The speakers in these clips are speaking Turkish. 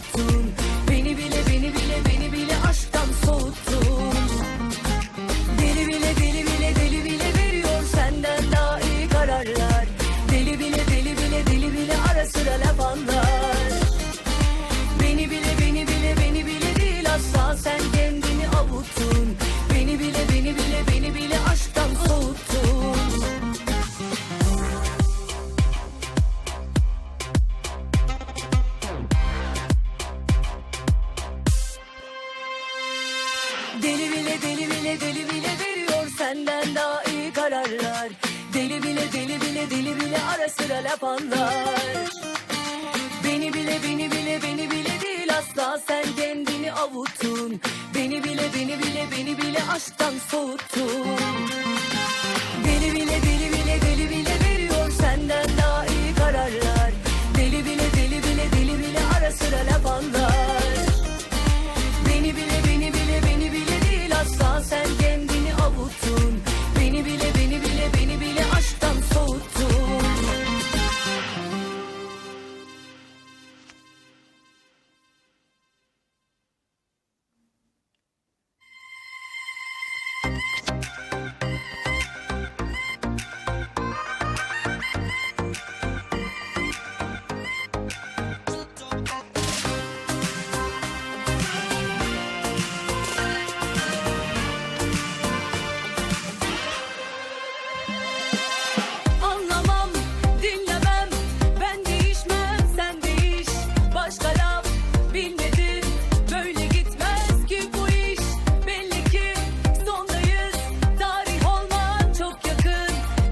tutun bile deli bile veriyor senden daha iyi kararlar. Deli bile deli bile deli bile ara sıra laf anlar. Beni bile beni bile beni bile değil asla sen kendini avutun. Beni bile beni bile beni bile aşktan soğuttun.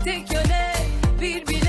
tek yöne birbirine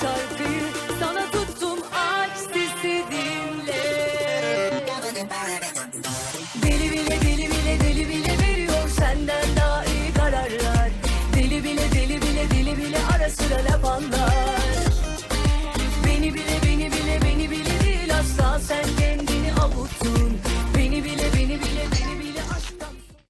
so good.